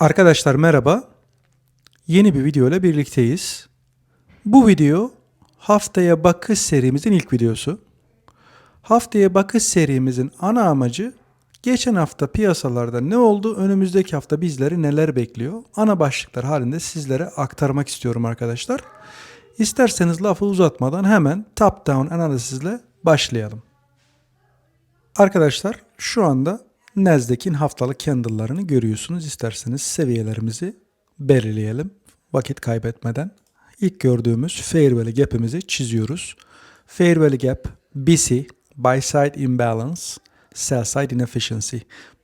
Arkadaşlar merhaba. Yeni bir video ile birlikteyiz. Bu video haftaya bakış serimizin ilk videosu. Haftaya bakış serimizin ana amacı geçen hafta piyasalarda ne oldu, önümüzdeki hafta bizleri neler bekliyor? Ana başlıklar halinde sizlere aktarmak istiyorum arkadaşlar. İsterseniz lafı uzatmadan hemen top down analizle başlayalım. Arkadaşlar şu anda Nasdaq'in haftalık candle'larını görüyorsunuz. İsterseniz seviyelerimizi belirleyelim vakit kaybetmeden. İlk gördüğümüz Fair Value Gap'imizi çiziyoruz. Fair Value Gap BC, Buy Side Imbalance, Sell Side Inefficiency.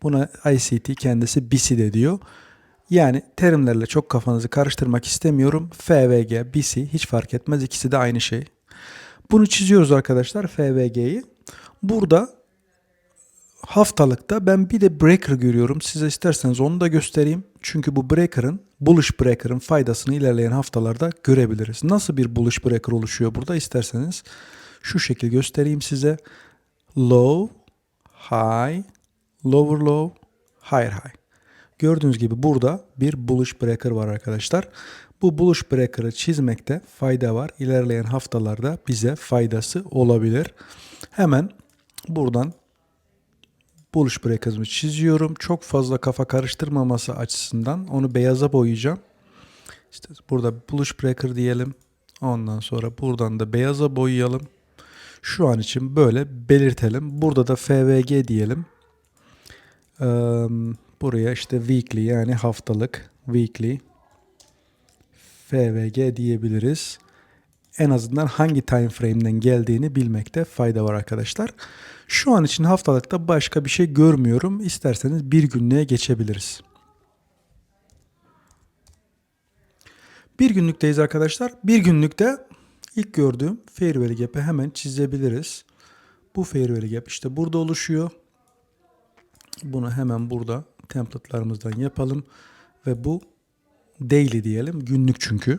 Buna ICT kendisi BC de diyor. Yani terimlerle çok kafanızı karıştırmak istemiyorum. FVG, BC hiç fark etmez. İkisi de aynı şey. Bunu çiziyoruz arkadaşlar FVG'yi. Burada haftalıkta ben bir de breaker görüyorum. Size isterseniz onu da göstereyim. Çünkü bu breaker'ın, bullish breaker'ın faydasını ilerleyen haftalarda görebiliriz. Nasıl bir bullish breaker oluşuyor burada isterseniz şu şekil göstereyim size. Low, high, lower low, higher high. Gördüğünüz gibi burada bir bullish breaker var arkadaşlar. Bu bullish breaker'ı çizmekte fayda var. İlerleyen haftalarda bize faydası olabilir. Hemen buradan bullish breaker'ımı çiziyorum. Çok fazla kafa karıştırmaması açısından onu beyaza boyayacağım. İşte burada bullish breaker diyelim. Ondan sonra buradan da beyaza boyayalım. Şu an için böyle belirtelim. Burada da FVG diyelim. Ee, buraya işte weekly yani haftalık weekly FVG diyebiliriz. En azından hangi time frame'den geldiğini bilmekte fayda var arkadaşlar. Şu an için haftalıkta başka bir şey görmüyorum. İsterseniz bir günlüğe geçebiliriz. Bir günlükteyiz arkadaşlar. Bir günlükte ilk gördüğüm fair value gap'i hemen çizebiliriz. Bu fair value gap işte burada oluşuyor. Bunu hemen burada template'larımızdan yapalım. Ve bu daily diyelim. Günlük çünkü.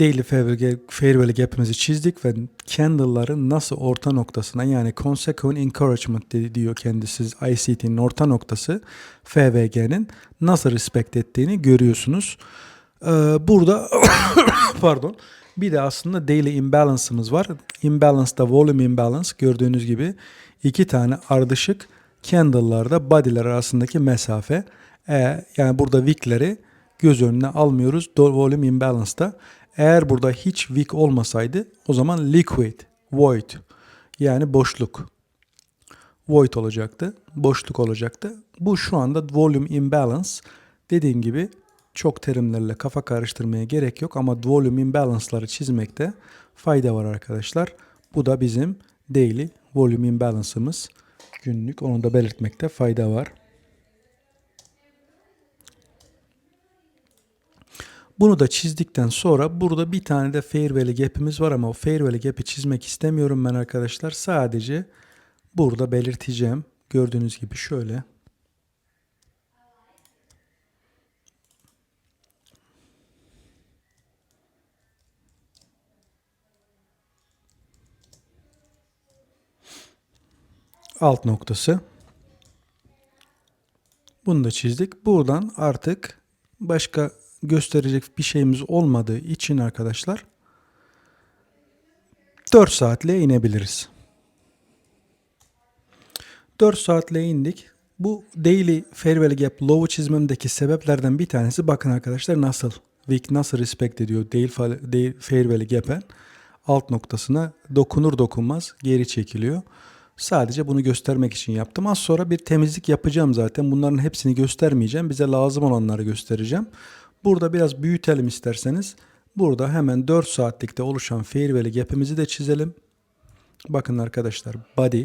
Daily Fair Value Gap'imizi çizdik ve candle'ların nasıl orta noktasına yani Consequent Encouragement diyor kendisi ICT'nin orta noktası FVG'nin nasıl respect ettiğini görüyorsunuz. Ee, burada pardon bir de aslında daily imbalance'ımız var. Imbalance da volume imbalance gördüğünüz gibi iki tane ardışık candle'larda body'ler arasındaki mesafe. Ee, yani burada wick'leri göz önüne almıyoruz. Volume imbalance'da. Eğer burada hiç weak olmasaydı o zaman liquid, void yani boşluk. Void olacaktı, boşluk olacaktı. Bu şu anda volume imbalance. Dediğim gibi çok terimlerle kafa karıştırmaya gerek yok ama volume imbalance'ları çizmekte fayda var arkadaşlar. Bu da bizim daily volume imbalance'ımız. Günlük onu da belirtmekte fayda var. Bunu da çizdikten sonra burada bir tane de fair value gap'imiz var ama o fair value gap'i çizmek istemiyorum ben arkadaşlar. Sadece burada belirteceğim. Gördüğünüz gibi şöyle. Alt noktası. Bunu da çizdik. Buradan artık başka gösterecek bir şeyimiz olmadığı için arkadaşlar 4 saatle inebiliriz. 4 saatle indik. Bu daily value gap low çizmemdeki sebeplerden bir tanesi bakın arkadaşlar nasıl Wick nasıl respect ediyor daily fair value gap'e alt noktasına dokunur dokunmaz geri çekiliyor. Sadece bunu göstermek için yaptım. Az sonra bir temizlik yapacağım zaten. Bunların hepsini göstermeyeceğim. Bize lazım olanları göstereceğim. Burada biraz büyütelim isterseniz. Burada hemen 4 saatlikte oluşan fair value gap'imizi de çizelim. Bakın arkadaşlar body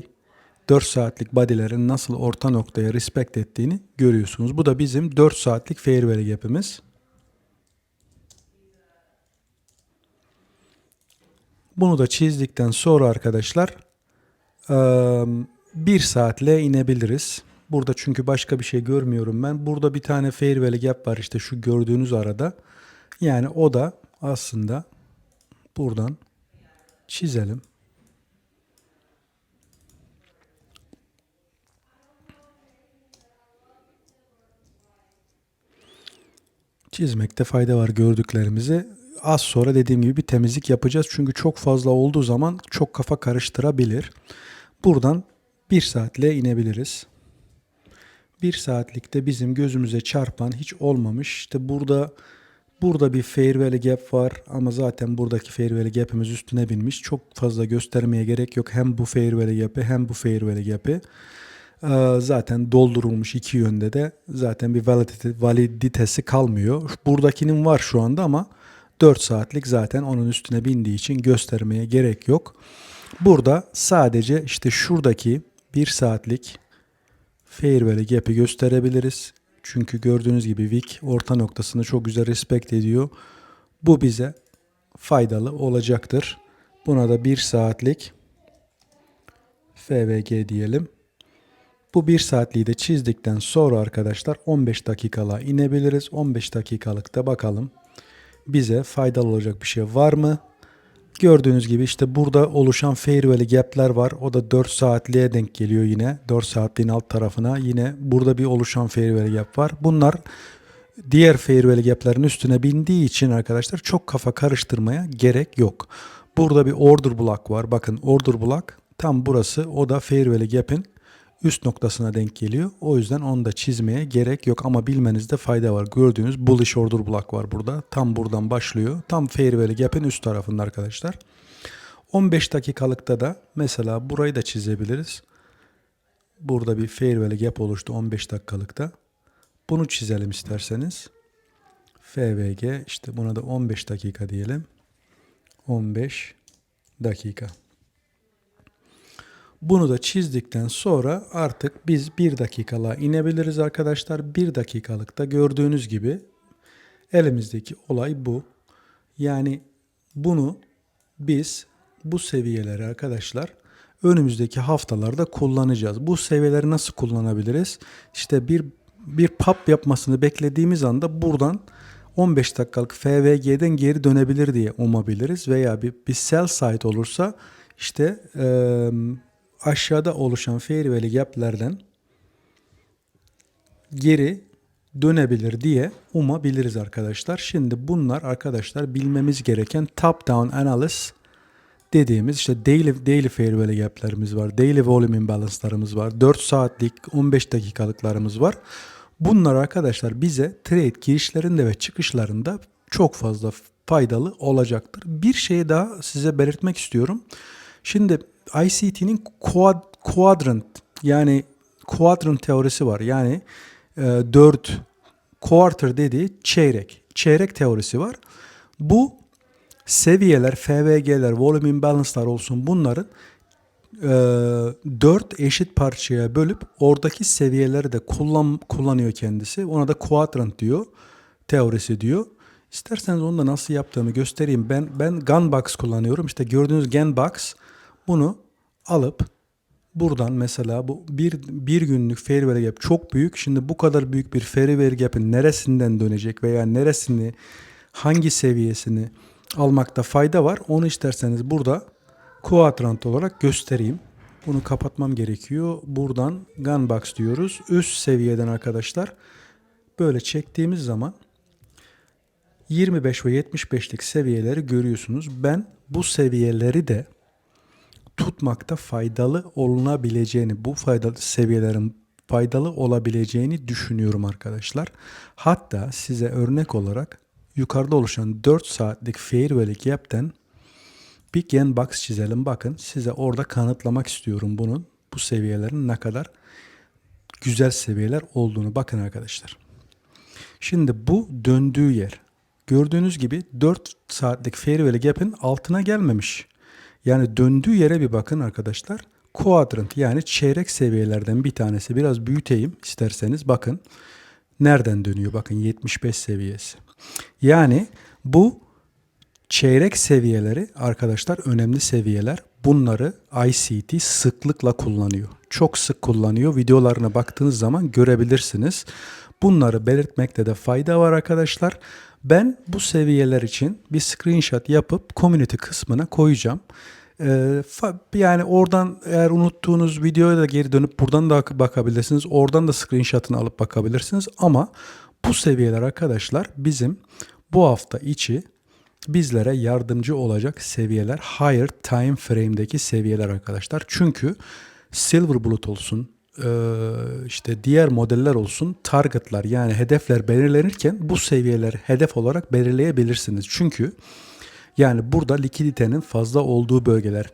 4 saatlik body'lerin nasıl orta noktaya respect ettiğini görüyorsunuz. Bu da bizim 4 saatlik fair value gap'imiz. Bunu da çizdikten sonra arkadaşlar 1 saatle inebiliriz. Burada çünkü başka bir şey görmüyorum ben. Burada bir tane fairwell gap var işte şu gördüğünüz arada. Yani o da aslında buradan çizelim. Çizmekte fayda var gördüklerimizi. Az sonra dediğim gibi bir temizlik yapacağız. Çünkü çok fazla olduğu zaman çok kafa karıştırabilir. Buradan bir saatle inebiliriz. 1 saatlikte bizim gözümüze çarpan hiç olmamış. İşte burada burada bir fairway gap var ama zaten buradaki fairway gap'imiz üstüne binmiş. Çok fazla göstermeye gerek yok. Hem bu fairway gap'i hem bu fairway gap'i. Ee, zaten doldurulmuş iki yönde de zaten bir validite- validitesi kalmıyor. Buradakinin var şu anda ama 4 saatlik zaten onun üstüne bindiği için göstermeye gerek yok. Burada sadece işte şuradaki 1 saatlik fairway gap'i gösterebiliriz. Çünkü gördüğünüz gibi Wick orta noktasını çok güzel respect ediyor. Bu bize faydalı olacaktır. Buna da 1 saatlik FVG diyelim. Bu 1 saatliği de çizdikten sonra arkadaşlar 15 dakikalığa inebiliriz. 15 dakikalıkta bakalım bize faydalı olacak bir şey var mı? Gördüğünüz gibi işte burada oluşan fairway gap'ler var. O da 4 saatliğe denk geliyor yine. 4 saatliğin alt tarafına yine burada bir oluşan fairway gap var. Bunlar diğer fairway gap'lerin üstüne bindiği için arkadaşlar çok kafa karıştırmaya gerek yok. Burada bir order block var. Bakın order block tam burası. O da fairway gap'in üst noktasına denk geliyor. O yüzden onu da çizmeye gerek yok ama bilmenizde fayda var. Gördüğünüz bullish order block var burada. Tam buradan başlıyor. Tam fairway gap'in üst tarafında arkadaşlar. 15 dakikalıkta da mesela burayı da çizebiliriz. Burada bir fairway gap oluştu 15 dakikalıkta. Bunu çizelim isterseniz. FVG işte buna da 15 dakika diyelim. 15 dakika. Bunu da çizdikten sonra artık biz 1 dakikalığa inebiliriz arkadaşlar. 1 dakikalıkta gördüğünüz gibi elimizdeki olay bu. Yani bunu biz bu seviyeleri arkadaşlar önümüzdeki haftalarda kullanacağız. Bu seviyeleri nasıl kullanabiliriz? İşte bir bir pop yapmasını beklediğimiz anda buradan 15 dakikalık FVG'den geri dönebilir diye umabiliriz veya bir, bir sell site olursa işte eee aşağıda oluşan fairway gap'lerden geri dönebilir diye umabiliriz arkadaşlar. Şimdi bunlar arkadaşlar bilmemiz gereken top down analysis dediğimiz işte daily, daily fairway gap'lerimiz var. Daily volume imbalance'larımız var. 4 saatlik 15 dakikalıklarımız var. Bunlar arkadaşlar bize trade girişlerinde ve çıkışlarında çok fazla faydalı olacaktır. Bir şey daha size belirtmek istiyorum. Şimdi ICT'nin quad, quadrant yani quadrant teorisi var. Yani e, 4 quarter dediği çeyrek. Çeyrek teorisi var. Bu seviyeler, FVG'ler, volume imbalance'lar olsun bunların e, 4 eşit parçaya bölüp oradaki seviyeleri de kullan, kullanıyor kendisi. Ona da quadrant diyor. Teorisi diyor. İsterseniz onu da nasıl yaptığımı göstereyim. Ben ben Gunbox kullanıyorum. İşte gördüğünüz Gunbox bunu alıp buradan mesela bu bir, bir günlük fairway gap çok büyük. Şimdi bu kadar büyük bir fairway gap'in neresinden dönecek veya neresini hangi seviyesini almakta fayda var. Onu isterseniz burada quadrant olarak göstereyim. Bunu kapatmam gerekiyor. Buradan Gunbox diyoruz. Üst seviyeden arkadaşlar böyle çektiğimiz zaman 25 ve 75'lik seviyeleri görüyorsunuz. Ben bu seviyeleri de tutmakta faydalı olunabileceğini, bu faydalı seviyelerin faydalı olabileceğini düşünüyorum arkadaşlar. Hatta size örnek olarak yukarıda oluşan 4 saatlik fairway gap'ten bir gen box çizelim. Bakın size orada kanıtlamak istiyorum bunun bu seviyelerin ne kadar güzel seviyeler olduğunu. Bakın arkadaşlar. Şimdi bu döndüğü yer. Gördüğünüz gibi 4 saatlik fairway gap'in altına gelmemiş. Yani döndüğü yere bir bakın arkadaşlar. Quadrant yani çeyrek seviyelerden bir tanesi. Biraz büyüteyim isterseniz bakın. Nereden dönüyor? Bakın 75 seviyesi. Yani bu çeyrek seviyeleri arkadaşlar önemli seviyeler. Bunları ICT sıklıkla kullanıyor. Çok sık kullanıyor. Videolarına baktığınız zaman görebilirsiniz. Bunları belirtmekte de fayda var arkadaşlar. Ben bu seviyeler için bir screenshot yapıp community kısmına koyacağım. Ee, yani oradan eğer unuttuğunuz videoya da geri dönüp buradan da bakabilirsiniz. Oradan da screenshot'ını alıp bakabilirsiniz. Ama Bu seviyeler arkadaşlar bizim bu hafta içi bizlere yardımcı olacak seviyeler higher time frame'deki seviyeler arkadaşlar. Çünkü Silver Bullet olsun eee, işte diğer modeller olsun targetlar yani hedefler belirlenirken bu seviyeler hedef olarak belirleyebilirsiniz. Çünkü yani burada likiditenin fazla olduğu bölgeler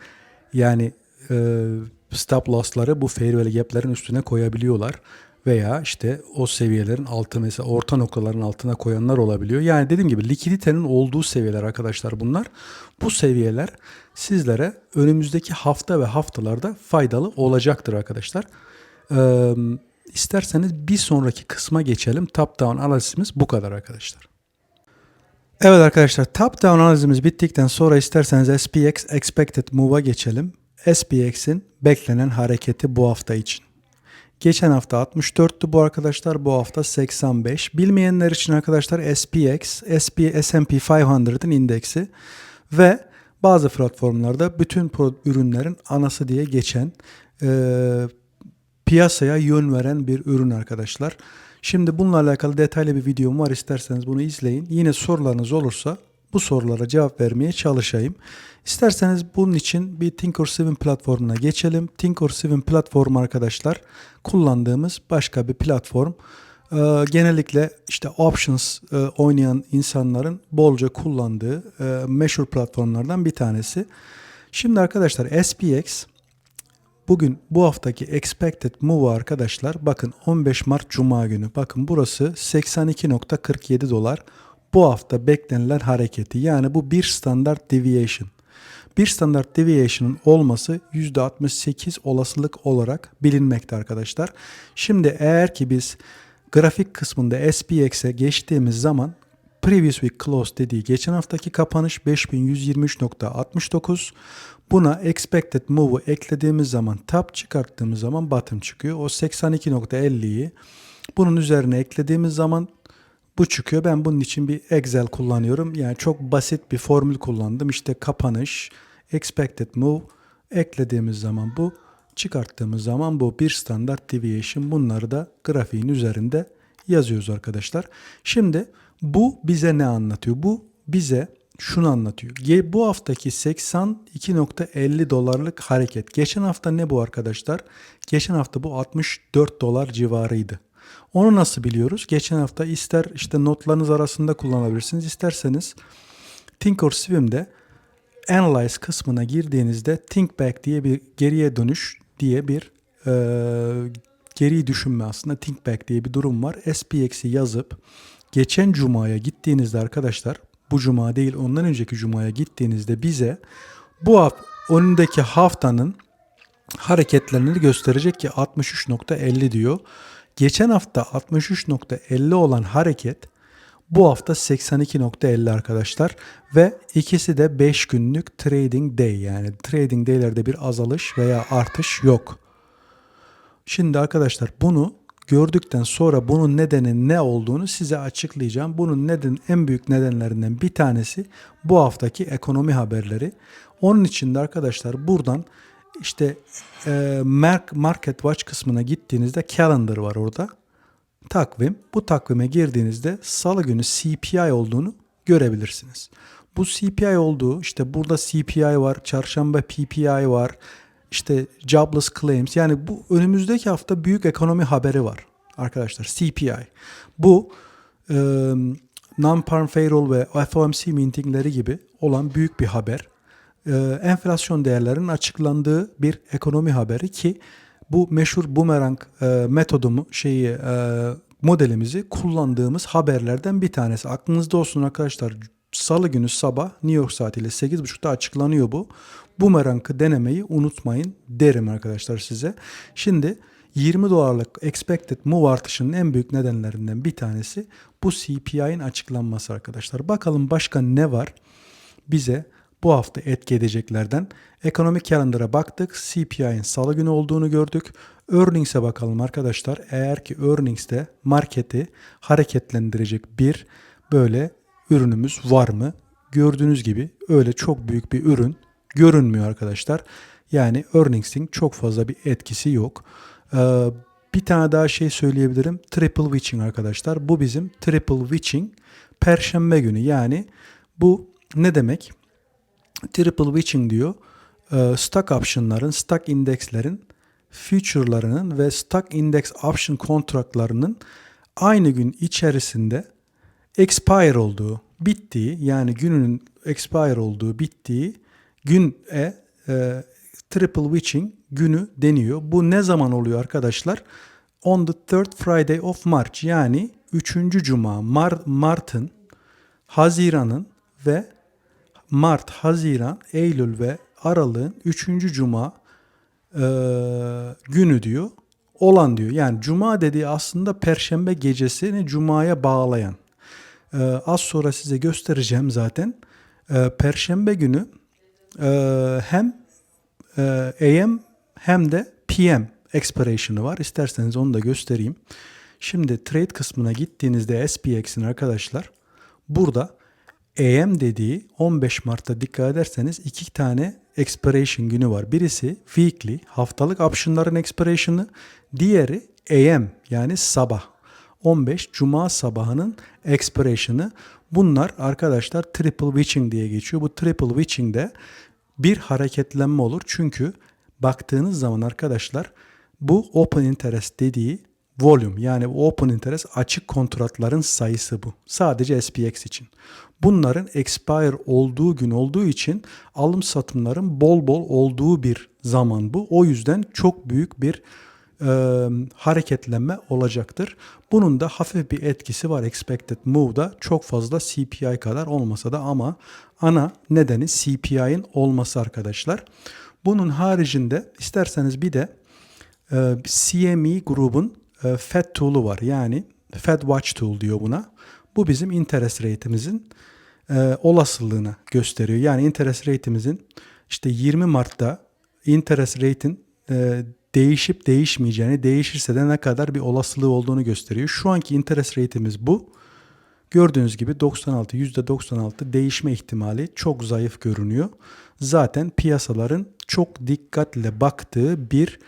yani e, stop loss'ları bu fair value gap'lerin üstüne koyabiliyorlar veya işte o seviyelerin altı mesela orta noktaların altına koyanlar olabiliyor. Yani dediğim gibi likiditenin olduğu seviyeler arkadaşlar bunlar. Bu seviyeler sizlere önümüzdeki hafta ve haftalarda faydalı olacaktır arkadaşlar. Ee, isterseniz bir sonraki kısma geçelim. Top down analizimiz bu kadar arkadaşlar. Evet arkadaşlar top down analizimiz bittikten sonra isterseniz SPX expected move'a geçelim. SPX'in beklenen hareketi bu hafta için. Geçen hafta 64'tü bu arkadaşlar. Bu hafta 85. Bilmeyenler için arkadaşlar SPX, SP, S&P 500'ın indeksi ve bazı platformlarda bütün ürünlerin anası diye geçen eee, piyasaya yön veren bir ürün arkadaşlar. Şimdi bununla alakalı detaylı bir videom var. İsterseniz bunu izleyin. Yine sorularınız olursa bu sorulara cevap vermeye çalışayım. İsterseniz bunun için bir Thinkorswim platformuna geçelim. Thinkorswim platformu arkadaşlar kullandığımız başka bir platform. Ee, genellikle işte options e, oynayan insanların bolca kullandığı e, meşhur platformlardan bir tanesi. Şimdi arkadaşlar SPX Bugün bu haftaki expected move arkadaşlar bakın 15 Mart Cuma günü bakın burası 82.47 dolar bu hafta beklenilen hareketi yani bu bir standart deviation. Bir standart deviation'ın olması %68 olasılık olarak bilinmekte arkadaşlar. Şimdi eğer ki biz grafik kısmında SPX'e geçtiğimiz zaman previous week close dediği geçen haftaki kapanış 5123.69 Buna expected move'u eklediğimiz zaman top çıkarttığımız zaman bottom çıkıyor. O 82.50'yi bunun üzerine eklediğimiz zaman bu çıkıyor. Ben bunun için bir Excel kullanıyorum. Yani çok basit bir formül kullandım. İşte kapanış, expected move eklediğimiz zaman bu, çıkarttığımız zaman bu bir standart deviation. Bunları da grafiğin üzerinde yazıyoruz arkadaşlar. Şimdi bu bize ne anlatıyor? Bu bize şunu anlatıyor. Bu haftaki 82.50 dolarlık hareket. Geçen hafta ne bu arkadaşlar? Geçen hafta bu 64 dolar civarıydı. Onu nasıl biliyoruz? Geçen hafta ister işte notlarınız arasında kullanabilirsiniz. isterseniz Thinkorswim'de Analyze kısmına girdiğinizde Think Back diye bir geriye dönüş diye bir e, geri düşünme aslında Think Back diye bir durum var. SPX'i yazıp geçen cumaya gittiğinizde arkadaşlar bu cuma değil ondan önceki cumaya gittiğinizde bize bu hafta önündeki haftanın hareketlerini gösterecek ki 63.50 diyor. Geçen hafta 63.50 olan hareket bu hafta 82.50 arkadaşlar ve ikisi de 5 günlük trading day yani trading day'lerde bir azalış veya artış yok. Şimdi arkadaşlar bunu gördükten sonra bunun nedeni ne olduğunu size açıklayacağım. Bunun neden en büyük nedenlerinden bir tanesi bu haftaki ekonomi haberleri. Onun için de arkadaşlar buradan işte e, Market Watch kısmına gittiğinizde calendar var orada. Takvim. Bu takvime girdiğinizde salı günü CPI olduğunu görebilirsiniz. Bu CPI olduğu işte burada CPI var, çarşamba PPI var, işte jobless claims yani bu önümüzdeki hafta büyük ekonomi haberi var arkadaşlar CPI. Bu e, non-farm payroll ve FOMC meetingleri gibi olan büyük bir haber. E, enflasyon değerlerinin açıklandığı bir ekonomi haberi ki bu meşhur boomerang e, metodumu şeyi e, modelimizi kullandığımız haberlerden bir tanesi. Aklınızda olsun arkadaşlar. Salı günü sabah New York saatiyle 8.30'da açıklanıyor bu. Bumerang'ı denemeyi unutmayın derim arkadaşlar size. Şimdi 20 dolarlık expected move artışının en büyük nedenlerinden bir tanesi bu CPI'nin açıklanması arkadaşlar. Bakalım başka ne var bize bu hafta etki edeceklerden. Ekonomik calendar'a baktık. CPI'nin salı günü olduğunu gördük. Earnings'e bakalım arkadaşlar. Eğer ki earnings'te marketi hareketlendirecek bir böyle ürünümüz var mı? Gördüğünüz gibi öyle çok büyük bir ürün görünmüyor arkadaşlar. Yani earnings'in çok fazla bir etkisi yok. Ee, Bir tane daha şey söyleyebilirim. Triple witching arkadaşlar. Bu bizim triple witching perşembe günü. Yani bu ne demek? Triple witching diyor. Ee, stock option'ların, stock indekslerin future'larının ve stock index option kontratlarının aynı gün içerisinde expire olduğu, bittiği yani gününün expire olduğu, bittiği güne e, triple witching günü deniyor. Bu ne zaman oluyor arkadaşlar? On the third Friday of March yani 3. Cuma Mar- Mart'ın, Haziran'ın ve Mart, Haziran, Eylül ve Aralık'ın 3. Cuma e, günü diyor. Olan diyor. Yani Cuma dediği aslında Perşembe gecesini Cuma'ya bağlayan. E, az sonra size göstereceğim zaten. E, Perşembe günü e, hem e, AM hem de PM expiration'ı var. İsterseniz onu da göstereyim. Şimdi trade kısmına gittiğinizde SPX'in arkadaşlar burada AM dediği 15 Mart'ta dikkat ederseniz iki tane expiration günü var. Birisi weekly haftalık optionların expiration'ı, diğeri AM yani sabah 15 Cuma sabahının expiration'ı. Bunlar arkadaşlar triple witching diye geçiyor. Bu triple witching'de bir hareketlenme olur. Çünkü baktığınız zaman arkadaşlar bu open interest dediği volume yani open interest açık kontratların sayısı bu. Sadece SPX için. Bunların expire olduğu gün olduğu için alım satımların bol bol olduğu bir zaman bu. O yüzden çok büyük bir e, hareketlenme olacaktır. Bunun da hafif bir etkisi var expected move'da. Çok fazla CPI kadar olmasa da ama ana nedeni CPI'nin olması arkadaşlar. Bunun haricinde isterseniz bir de e, CME grubun e, Fed tool'u var. Yani Fed Watch Tool diyor buna. Bu bizim interest rate'imizin e, olasılığını gösteriyor. Yani interest rate'imizin işte 20 Mart'ta interest rate'in e, değişip değişmeyeceğini, değişirse de ne kadar bir olasılığı olduğunu gösteriyor. Şu anki interest rate'imiz bu. Gördüğünüz gibi 96, %96 değişme ihtimali çok zayıf görünüyor. Zaten piyasaların çok dikkatle baktığı bir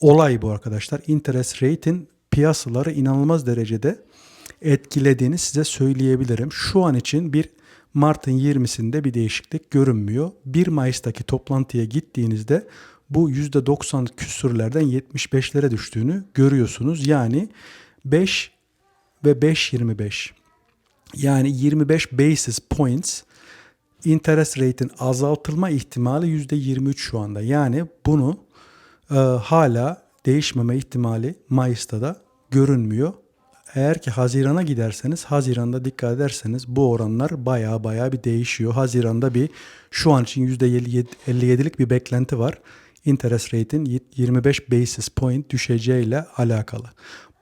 olay bu arkadaşlar. Interest rate'in piyasaları inanılmaz derecede etkilediğini size söyleyebilirim. Şu an için bir Mart'ın 20'sinde bir değişiklik görünmüyor. 1 Mayıs'taki toplantıya gittiğinizde bu %90 küsürlerden 75'lere düştüğünü görüyorsunuz. Yani 5 ve 5.25 yani 25 basis points interest rate'in azaltılma ihtimali %23 şu anda. Yani bunu e, hala değişmeme ihtimali Mayıs'ta da görünmüyor. Eğer ki Haziran'a giderseniz Haziran'da dikkat ederseniz bu oranlar baya baya bir değişiyor. Haziran'da bir şu an için %57'lik bir beklenti var. Interest rate'in 25 basis point düşeceğiyle alakalı.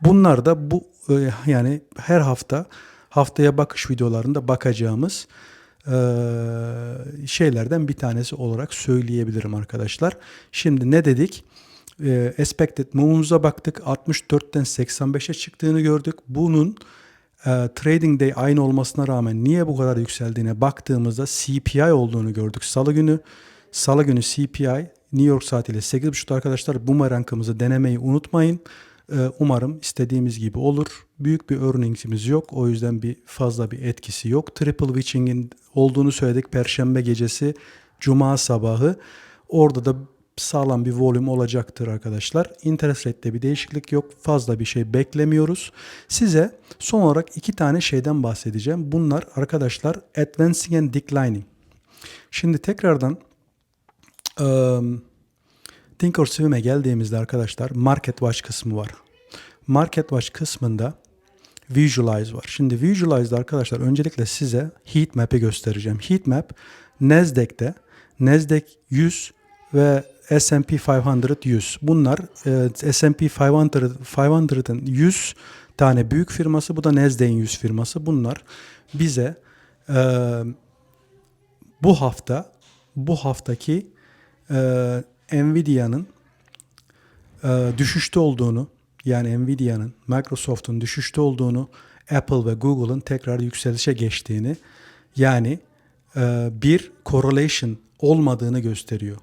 Bunlar da bu e, yani her hafta haftaya bakış videolarında bakacağımız e, şeylerden bir tanesi olarak söyleyebilirim arkadaşlar. Şimdi ne dedik? E, expected move'umuza baktık. 64'ten 85'e çıktığını gördük. Bunun trading day aynı olmasına rağmen niye bu kadar yükseldiğine baktığımızda CPI olduğunu gördük salı günü. Salı günü CPI New York saatiyle 8.30'da arkadaşlar bu rankımızı denemeyi unutmayın. Ee, umarım istediğimiz gibi olur. Büyük bir earningsimiz yok. O yüzden bir fazla bir etkisi yok. Triple witching'in olduğunu söyledik. Perşembe gecesi, cuma sabahı. Orada da sağlam bir volüm olacaktır arkadaşlar. Interest rate'de bir değişiklik yok. Fazla bir şey beklemiyoruz. Size son olarak iki tane şeyden bahsedeceğim. Bunlar arkadaşlar advancing and declining. Şimdi tekrardan um, Thinkorswim'e geldiğimizde arkadaşlar Market Watch kısmı var. Market Watch kısmında Visualize var. Şimdi Visualize'da arkadaşlar öncelikle size Heat Map'i göstereceğim. Heat Map Nasdaq'te Nasdaq 100 ve S&P 500 100. Bunlar e, S&P 500 500'ın 100 tane büyük firması. Bu da Nasdaq'in 100 firması. Bunlar bize e, bu hafta bu haftaki e, Nvidia'nın e, düşüşte olduğunu yani Nvidia'nın, Microsoft'un düşüşte olduğunu, Apple ve Google'ın tekrar yükselişe geçtiğini yani e, bir correlation olmadığını gösteriyor.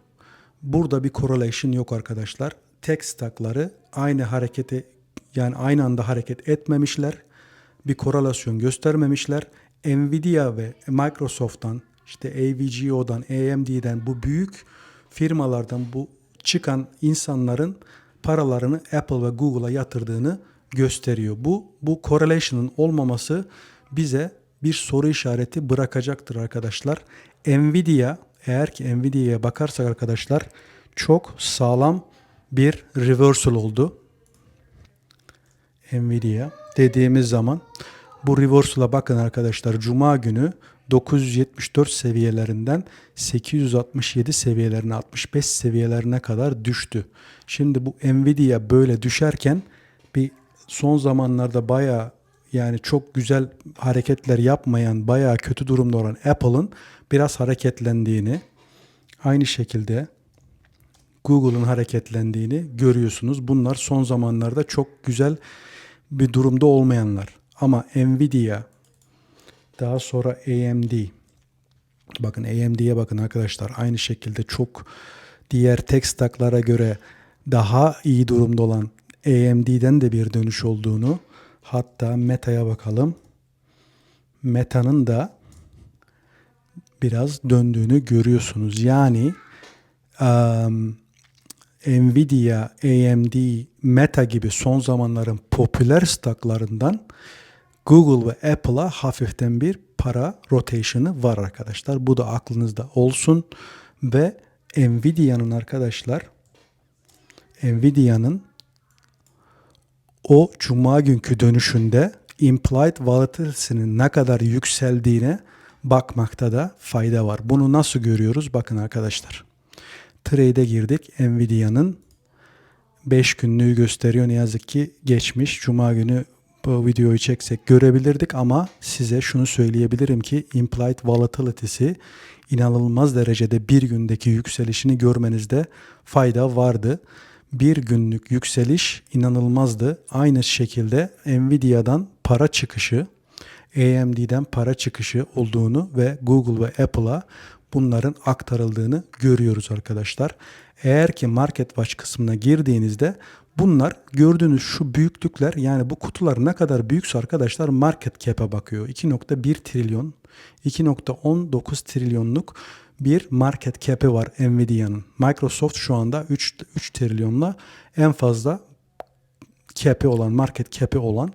Burada bir correlation yok arkadaşlar. Tek stockları aynı hareketi Yani aynı anda hareket etmemişler. Bir korelasyon göstermemişler. Nvidia ve Microsoft'tan işte AVGO'dan, AMD'den bu büyük firmalardan bu çıkan insanların paralarını Apple ve Google'a yatırdığını gösteriyor. Bu bu correlation'ın olmaması bize bir soru işareti bırakacaktır arkadaşlar. Nvidia eğer ki Nvidia'ya bakarsak arkadaşlar çok sağlam bir reversal oldu. Nvidia dediğimiz zaman bu reversal'a bakın arkadaşlar. Cuma günü 974 seviyelerinden 867 seviyelerine 65 seviyelerine kadar düştü. Şimdi bu Nvidia böyle düşerken bir son zamanlarda bayağı yani çok güzel hareketler yapmayan bayağı kötü durumda olan Apple'ın biraz hareketlendiğini aynı şekilde Google'ın hareketlendiğini görüyorsunuz. Bunlar son zamanlarda çok güzel bir durumda olmayanlar. Ama Nvidia, daha sonra AMD. Bakın AMD'ye bakın arkadaşlar. Aynı şekilde çok diğer tek stacklara göre daha iyi durumda olan AMD'den de bir dönüş olduğunu hatta Meta'ya bakalım. Meta'nın da biraz döndüğünü görüyorsunuz. Yani um, Nvidia, AMD, Meta gibi son zamanların popüler stocklarından Google ve Apple'a hafiften bir para rotation'ı var arkadaşlar. Bu da aklınızda olsun ve Nvidia'nın arkadaşlar Nvidia'nın o cuma günkü dönüşünde implied volatility'nin ne kadar yükseldiğine bakmakta da fayda var. Bunu nasıl görüyoruz? Bakın arkadaşlar. Trade'e girdik. Nvidia'nın 5 günlüğü gösteriyor. Ne yazık ki geçmiş. Cuma günü bu videoyu çeksek görebilirdik ama size şunu söyleyebilirim ki implied volatility'si inanılmaz derecede bir gündeki yükselişini görmenizde fayda vardı. Bir günlük yükseliş inanılmazdı. Aynı şekilde Nvidia'dan para çıkışı, AMD'den para çıkışı olduğunu ve Google ve Apple'a bunların aktarıldığını görüyoruz arkadaşlar. Eğer ki Market Watch kısmına girdiğinizde bunlar gördüğünüz şu büyüklükler yani bu kutular ne kadar büyükse arkadaşlar market cap'e bakıyor. 2.1 trilyon, 2.19 trilyonluk bir market cap'i var Nvidia'nın. Microsoft şu anda 3, 3 trilyonla en fazla cap'i olan, market cap'i olan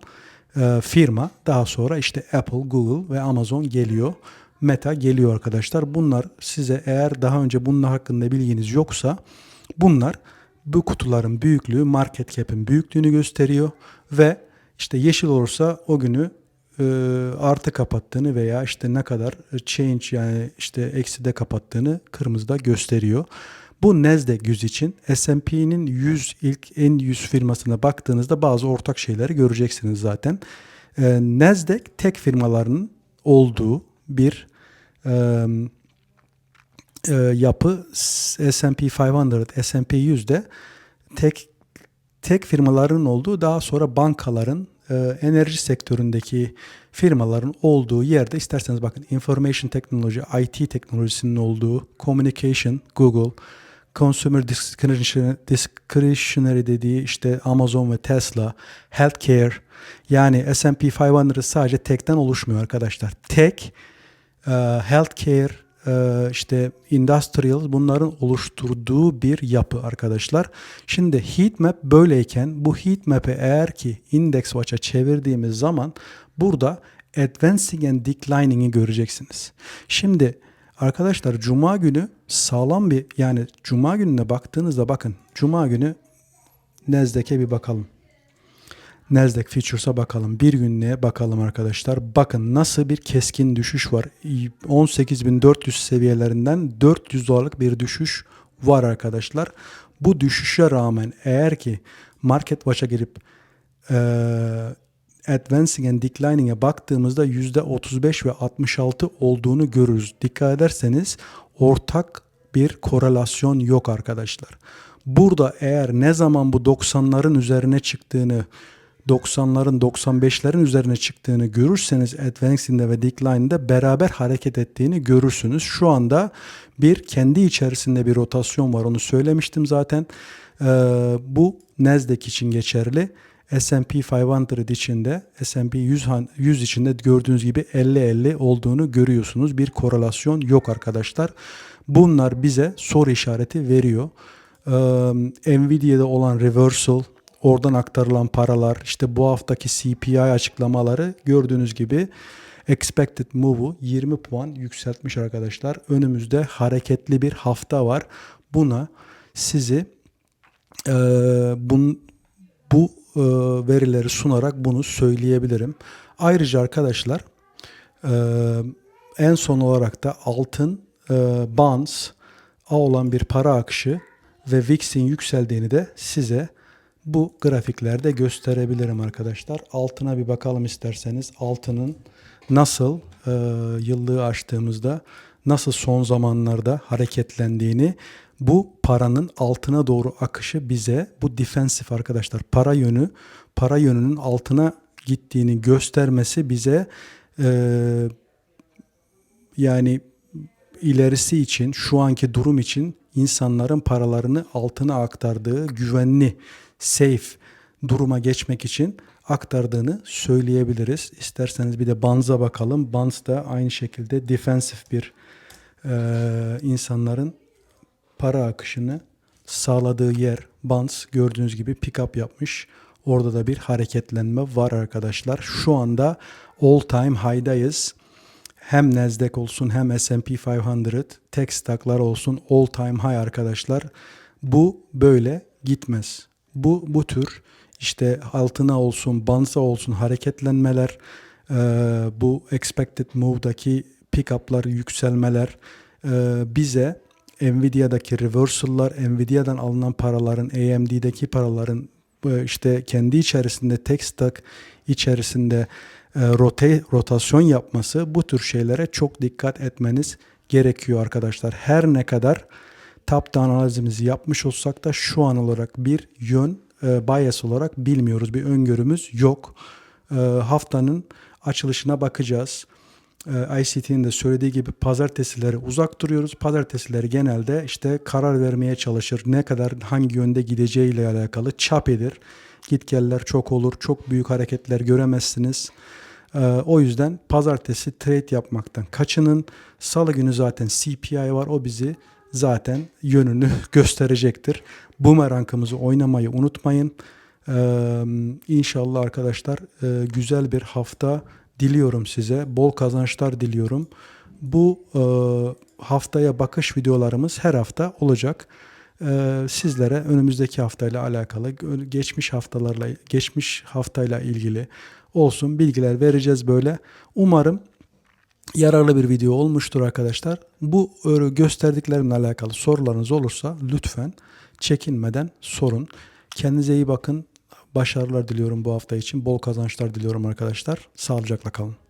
e, firma. Daha sonra işte Apple, Google ve Amazon geliyor. Meta geliyor arkadaşlar. Bunlar size eğer daha önce bunun hakkında bilginiz yoksa bunlar bu kutuların büyüklüğü market cap'in büyüklüğünü gösteriyor ve işte yeşil olursa o günü e, artı kapattığını veya işte ne kadar change yani işte eksi de kapattığını kırmızıda gösteriyor. Bu Nasdaq 100 için S&P'nin 100 ilk en 100 firmasına baktığınızda bazı ortak şeyleri göreceksiniz zaten. E, Nasdaq tek firmaların olduğu bir e, e, yapı S&P 500, S&P 100'de tek tek firmaların olduğu daha sonra bankaların e, enerji sektöründeki firmaların olduğu yerde isterseniz bakın information technology, IT teknolojisinin olduğu, communication, Google, consumer discretionary, dediği işte Amazon ve Tesla, healthcare yani S&P 500 sadece tekten oluşmuyor arkadaşlar. Tek, e, healthcare, işte industrial bunların oluşturduğu bir yapı arkadaşlar. Şimdi heat map böyleyken bu heat map'i eğer ki index watch'a çevirdiğimiz zaman burada advancing and declining'i göreceksiniz. Şimdi arkadaşlar cuma günü sağlam bir yani cuma gününe baktığınızda bakın cuma günü Nasdaq'e bir bakalım. Nasdaq Futures'a bakalım. Bir günlüğe bakalım arkadaşlar. Bakın nasıl bir keskin düşüş var. 18.400 seviyelerinden 400 dolarlık bir düşüş var arkadaşlar. Bu düşüşe rağmen eğer ki Market Watch'a girip e, Advancing and Declining'e baktığımızda %35 ve 66 olduğunu görürüz. Dikkat ederseniz ortak bir korelasyon yok arkadaşlar. Burada eğer ne zaman bu 90'ların üzerine çıktığını 90'ların 95'lerin üzerine çıktığını görürseniz Advancing'de ve Decline'de beraber hareket ettiğini görürsünüz. Şu anda bir kendi içerisinde bir rotasyon var onu söylemiştim zaten. Ee, bu Nasdaq için geçerli. S&P 500 içinde, S&P 100, han- 100 içinde gördüğünüz gibi 50-50 olduğunu görüyorsunuz. Bir korelasyon yok arkadaşlar. Bunlar bize soru işareti veriyor. Ee, Nvidia'da olan reversal, oradan aktarılan paralar, işte bu haftaki CPI açıklamaları gördüğünüz gibi expected move'u 20 puan yükseltmiş arkadaşlar. Önümüzde hareketli bir hafta var. Buna sizi e, bun, bu e, verileri sunarak bunu söyleyebilirim. Ayrıca arkadaşlar e, en son olarak da altın e, bonds A olan bir para akışı ve VIX'in yükseldiğini de size bu grafiklerde gösterebilirim arkadaşlar. Altına bir bakalım isterseniz. Altının nasıl e, yıllığı açtığımızda nasıl son zamanlarda hareketlendiğini bu paranın altına doğru akışı bize bu defensif arkadaşlar para yönü para yönünün altına gittiğini göstermesi bize e, yani ilerisi için şu anki durum için insanların paralarını altına aktardığı güvenli safe duruma geçmek için aktardığını söyleyebiliriz. İsterseniz bir de Banz'a bakalım. Banz da aynı şekilde defensif bir e, insanların para akışını sağladığı yer Banz gördüğünüz gibi pick up yapmış. Orada da bir hareketlenme var arkadaşlar. Şu anda all time high'dayız. Hem Nasdaq olsun hem S&P 500 tek stocklar olsun all time high arkadaşlar. Bu böyle gitmez. Bu bu tür işte altına olsun, bansa olsun hareketlenmeler, e, bu expected move'daki pick-up'lar, yükselmeler e, bize Nvidia'daki reversal'lar, Nvidia'dan alınan paraların, AMD'deki paraların e, işte kendi içerisinde tek stock içerisinde e, rotasyon yapması bu tür şeylere çok dikkat etmeniz gerekiyor arkadaşlar. Her ne kadar top down analizimizi yapmış olsak da şu an olarak bir yön e, bias olarak bilmiyoruz. Bir öngörümüz yok. E, haftanın açılışına bakacağız. E, ICT'nin de söylediği gibi pazartesileri uzak duruyoruz. Pazartesileri genelde işte karar vermeye çalışır. Ne kadar hangi yönde gideceğiyle alakalı çap edir. Gitgeller çok olur. Çok büyük hareketler göremezsiniz. Ee, o yüzden pazartesi trade yapmaktan kaçının. Salı günü zaten CPI var. O bizi zaten yönünü gösterecektir. Bumerangımızı oynamayı unutmayın. Ee, inşallah arkadaşlar e, güzel bir hafta diliyorum size. Bol kazançlar diliyorum. Bu e, haftaya bakış videolarımız her hafta olacak. Ee, sizlere önümüzdeki haftayla alakalı, geçmiş haftalarla, geçmiş haftayla ilgili olsun bilgiler vereceğiz böyle. Umarım yararlı bir video olmuştur arkadaşlar. Bu e, gösterdiklerimle alakalı sorularınız olursa lütfen çekinmeden sorun. Kendinize iyi bakın. Başarılar diliyorum bu hafta için. Bol kazançlar diliyorum arkadaşlar. Sağlıcakla kalın.